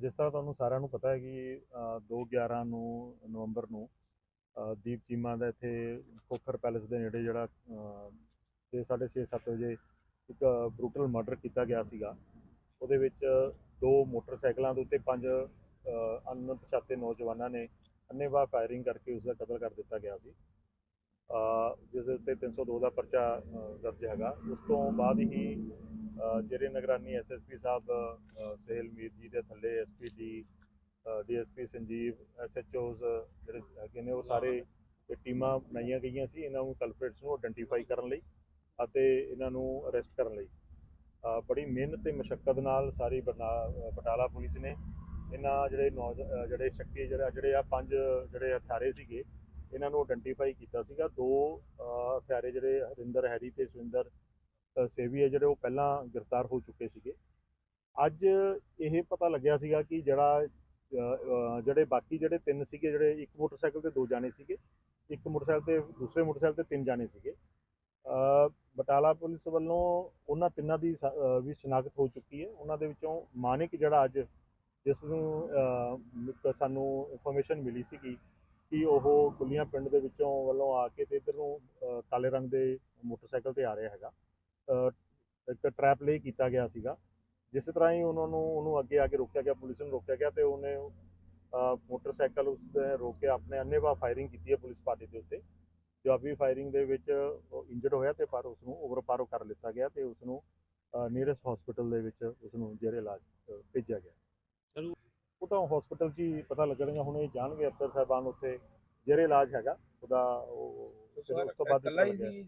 ਜਿਸ ਤਰ੍ਹਾਂ ਤੁਹਾਨੂੰ ਸਾਰਿਆਂ ਨੂੰ ਪਤਾ ਹੈ ਕਿ 2/11 ਨੂੰ ਨਵੰਬਰ ਨੂੰ ਦੀਪ ਚੀਮਾ ਦਾ ਇੱਥੇ ਖੋਖਰ ਪੈਲੇਸ ਦੇ ਨੇੜੇ ਜਿਹੜਾ 6:30 7 ਵਜੇ ਇੱਕ ਬਰੂਟਲ ਮਰਡਰ ਕੀਤਾ ਗਿਆ ਸੀਗਾ। ਉਹਦੇ ਵਿੱਚ ਦੋ ਮੋਟਰਸਾਈਕਲਾਂ ਦੇ ਉੱਤੇ ਪੰਜ ਅ, ਅਣਪਛਾਤੇ ਨੌਜਵਾਨਾਂ ਨੇ ਅੰਨ੍ਹੇਵਾਹ ਫਾਇਰਿੰਗ ਕਰਕੇ ਉਸ ਦਾ ਕਤਲ ਕਰ ਦਿੱਤਾ ਗਿਆ ਸੀ। ਅ, ਜਿਸ ਦੇ ਉੱਤੇ 302 ਦਾ ਪਰਚਾ ਦਰਜ ਹੈਗਾ। ਉਸ ਤੋਂ ਬਾਅਦ ਹੀ ਜਿਹੜੇ ਨਿਗਰਾਨੀ ਐਸਐਸਪੀ ਸਾਹਿਬ ਅ, ਸਹਿਲ ਮੀਰ ਜੀ ਦੇ ਥੱਲੇ SP D DSP Sanjeev SHOs ਜਿਹੜੇ ਹੈਗੇ ਨੇ ਉਹ ਸਾਰੇ ਟੀਮਾਂ ਬਣਾਈਆਂ ਗਈਆਂ ਸੀ ਇਹਨਾਂ ਨੂੰ ਕਲਪਰੇਟਸ ਨੂੰ ਆਇਡੈਂਟੀਫਾਈ ਕਰਨ ਲਈ ਅਤੇ ਇਹਨਾਂ ਨੂੰ ਅਰੈਸਟ ਕਰਨ ਲਈ। ਬੜੀ ਮਿਹਨਤ ਤੇ ਮਸ਼ੱਕਤ ਨਾਲ ਸਾਰੀ ਬਰਨਾ- ਬਟਾਲਾ ਪੁਲਿਸ ਨੇ ਇਹਨਾਂ ਜਿਹੜੇ ਨੌਜ ਜਿਹੜੇ ਸ਼ੱਕੀ ਜਿਹੜਾ ਜਿਹੜੇ ਆ ਪੰਜ ਜਿਹੜੇ ਹਥਿਆਰੇ ਸੀਗੇ ਇਹਨਾਂ ਨੂੰ ਆਇਡੈਂਟੀਫਾਈ ਕੀਤਾ ਸੀਗਾ। ਦੋ ਹਥਿਆਰੇ ਜਿਹੜੇ ਹਰਿੰਦਰ ਹੈਰੀ ਤੇ ਸੁਰਿੰਦਰ ਸੇਵੀ ਹੈ ਜਿਹੜੇ ਉਹ ਪਹਿਲਾਂ ਗ੍ਰਿਫਤਾਰ ਹੋ ਚੁੱਕੇ ਸੀਗੇ। ਅੱਜ ਇਹ ਪਤਾ ਲੱਗਿਆ ਸੀਗਾ ਕਿ ਜਿਹੜਾ ਜਿਹੜੇ ਬਾਕੀ ਜਿਹੜੇ ਤਿੰਨ ਸੀਗੇ, ਜਿਹੜੇ ਇੱਕ ਮੋਟਰਸਾਈਕਲ ਤੇ ਦੋ ਜਾਣੇ ਸੀਗੇ, ਇੱਕ ਮੋਟਰਸਾਈਕਲ ਤੇ ਦੂਸਰੇ ਮੋਟਰਸਾਈਕਲ ਤੇ ਤਿੰਨ ਜਾਣੇ ਸੀਗੇ। ਬਟਾਲਾ ਪੁਲਿਸ ਵੱਲੋਂ ਉਹਨਾਂ ਤਿੰਨਾਂ ਦੀ ਸ- ਵੀ ਸ਼ਨਾਖਤ ਹੋ ਚੁੱਕੀ ਹੈ। ਉਹਨਾਂ ਦੇ ਵਿੱਚੋਂ ਮਾਨਿਕ ਜਿਹੜਾ ਅੱਜ ਜਿਸ ਨੂੰ ਸਾਨੂੰ ਇਨਫੋਰਮੇਸ਼ਨ ਮਿਲੀ ਸੀਗੀ ਕਿ ਉਹ ਗੁੱਲੀਆਂ ਪਿੰਡ ਦੇ ਵਿੱਚੋਂ ਵੱਲੋਂ ਆ ਕੇ ਤੇ ਇੱਧਰ ਨੂੰ ਕਾਲੇ ਰੰਗ ਦੇ ਮੋਟਰਸਾਈਕਲ ਤੇ ਆ ਰਿਹਾ ਹੈਗਾ। ਇੱਕ ਟਰੈਪ ਲਈ ਕੀਤਾ ਗਿਆ ਸੀਗਾ। ਜਿਸ ਤਰ੍ਹਾਂ ਹੀ ਉਹਨਾਂ ਨੂੰ ਉਹਨੂੰ ਅੱਗੇ ਆ ਕੇ ਰੋਕਿਆ ਗਿਆ ਪੁਲਿਸ ਨੂੰ ਰੋਕਿਆ ਗਿਆ ਤੇ ਉਹਨੇ ਮੋਟਰਸਾਈਕਲ ਉਸ ਤੇ ਰੋਕ ਕੇ ਆਪਣੇ ਅੰਨੇਵਾਹ ਫਾਇਰਿੰਗ ਕੀਤੀ ਹੈ ਪੁਲਿਸ ਪਾਰਟੀ ਦੇ ਉੱਤੇ। ਜਵਾਬੀ ਫਾਇਰਿੰਗ ਦੇ ਵਿੱਚ ਉਹ ਇੰਜਰਡ ਹੋਇਆ ਤੇ ਪਰ ਉਸ ਨੂੰ ਓਵਰਪਾਰੋ ਕਰ ਲਿੱਤਾ ਗਿਆ ਤੇ ਉਸ ਨੂੰ ਨੀਅਰੈਸਟ ਹਸਪੀਟਲ ਦੇ ਵਿੱਚ ਉਸ ਨੂੰ ਜੇਰੇ ਇਲਾਜ ਭੇਜਿਆ ਗਿਆ। ਚਲੋ। ਉਹ ਤਾਂ ਹਸਪੀਟਲ 'ਚ ਹੀ ਪਤਾ ਲੱਗਣਗਾ ਹੁਣ ਇਹ ਜਾਣਗੇ ਅਫਸਰ ਸਾਹਿਬਾਨ ਉੱਥੇ ਜੇਰੇ ਇਲਾਜ ਹੈਗਾ। ਉਹਦਾ ਉਹ ਉਸ ਤੋਂ ਬਾਅਦ ਹੀ।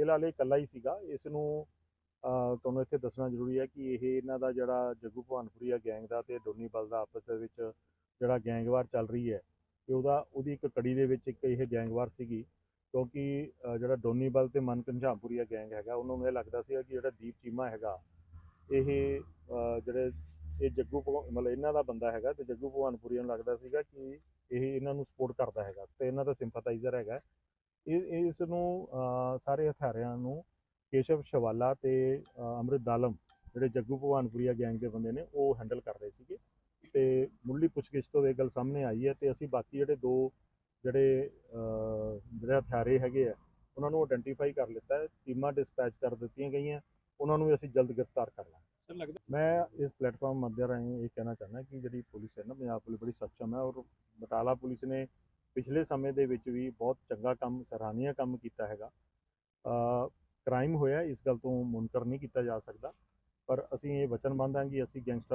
ਪਤਾ ਲੱਗਿਆ। ਫਿਲਹਾਲ ਇਹ ਇਕੱਲਾ ਹੀ ਸੀਗਾ ਇਸ ਨੂੰ ਤੁਹਾਨੂੰ ਇੱਥੇ ਦੱਸਣਾ ਜ਼ਰੂਰੀ ਹੈ ਕਿ ਇਹ ਇਹਨਾਂ ਦਾ ਜਿਹੜਾ ਜੱਗੂ ਭਵਾਨਪੁਰੀਆ ਗੈਂਗ ਦਾ ਤੇ ਡੋਨੀ ਬਲ ਦਾ ਆਪਸ ਦੇ ਵਿੱਚ ਜਿਹੜਾ ਗੈਂਗਵਾਰ ਚੱਲ ਰਹੀ ਹੈ, ਤੇ ਉਹਦਾ, ਉਹਦੀ ਇੱਕ ਕੜੀ ਦੇ ਵਿੱਚ ਇੱਕ ਇਹ ਗੈਂਗਵਾਰ ਸੀਗੀ, ਕਿਉਂਕਿ ਜਿਹੜਾ ਡੋਨੀ ਬਲ ਤੇ ਮਨ ਘਨਸ਼ਾਮਪੁਰੀਆ ਗੈਂਗ ਹੈਗਾ, ਉਹਨਾਂ ਨੂੰ ਇਹ ਲੱਗਦਾ ਸੀਗਾ ਕਿ ਜਿਹੜਾ ਦੀਪ ਚੀਮਾ ਹੈਗਾ, ਇਹ ਜਿਹੜੇ, ਇਹ ਜੱਗੂ ਭਗਵਾ- ਮਤਲਬ ਇਹਨਾਂ ਦਾ ਬੰਦਾ ਹੈਗਾ ਤੇ ਜੱਗੂ ਭਵਾਨਪੁਰੀਆ ਨੂੰ ਲੱਗਦਾ ਸੀਗਾ ਕਿ ਇਹ ਇਹਨਾਂ ਨੂੰ ਸਪੋਰਟ ਕਰਦਾ ਹੈਗਾ ਤੇ ਇਹਨਾਂ ਦਾ ਸਿੰਪਥਾਈਜ਼ਰ ਹੈਗਾ ਇਹ ਇਸ ਨੂੰ ਸਾਰੇ ਹਥਿਆਰਿਆਂ ਨੂੰ ਕੇਸ਼ਵ ਸ਼ਵਾਲਾ ਤੇ ਅੰਮ੍ਰਿਤ ਦਾਲਮ ਜਿਹੜੇ ਜੱਗੂ ਭਵਾਨਪੁਰੀਆ ਗੈਂਗ ਦੇ ਬੰਦੇ ਨੇ ਉਹ ਹੈਂਡਲ ਕਰ ਰਹੇ ਸੀਗੇ। ਤੇ ਮੁੱਢਲੀ ਪੁੱਛਗਿੱਛ ਤੋਂ ਇਹ ਗੱਲ ਸਾਹਮਣੇ ਆਈ ਹੈ ਤੇ ਅਸੀਂ ਬਾਕੀ ਜਿਹੜੇ ਦੋ ਜਿਹੜੇ ਜਿਹੜੇ ਹਥਿਆਰੇ ਹੈਗੇ ਆ ਉਹਨਾਂ ਨੂੰ ਆਇਡੈਂਟੀਫਾਈ ਕਰ ਲਿੱਤਾ ਹੈ ਟੀਮਾਂ ਡਿਸਪੈਚ ਕਰ ਦਿੱਤੀਆਂ ਗਈਆਂ ਉਹਨਾਂ ਨੂੰ ਵੀ ਅਸੀਂ ਜਲਦ ਗ੍ਰਿਫਤਾਰ ਕਰ ਲਾਂਗੇ। ਸਰ ਲੱਗਦਾ ਮੈਂ ਇਸ ਪਲੇਟਫਾਰਮ ਮੱਧਿਆ ਰਾਹੀਂ ਇਹ ਕਹਿਣਾ ਚਾਹੁੰਦਾ ਕਿ ਜਿਹੜੀ ਪੁਲਿਸ ਹੈ ਨਾ ਪੰਜਾਬ ਪੁਲਿਸ ਬੜੀ ਸક્ષਮ ਹੈ ਔਰ ਬਟਾਲਾ ਪੁਲਿਸ ਨੇ ਪਿਛਲੇ ਸਮੇਂ ਦੇ ਵਿੱਚ ਵੀ ਬਹੁਤ ਚੰਗਾ ਕੰਮ ਸਰਾਹਨੀय ਕੰਮ ਕੀਤਾ ਹੈਗਾ। ਕ੍ਰਾਈਮ ਹੋਇਆ, ਇਸ ਗੱਲ ਤੋਂ ਮੁਨਕਰ ਨਹੀਂ ਕੀਤਾ ਜਾ ਸਕਦਾ। ਪਰ ਅਸੀਂ ਇਹ ਵਚਨਬੱਧ ਹਾਂ ਕਿ ਅਸੀਂ ਗੈਂਗਸਟਰ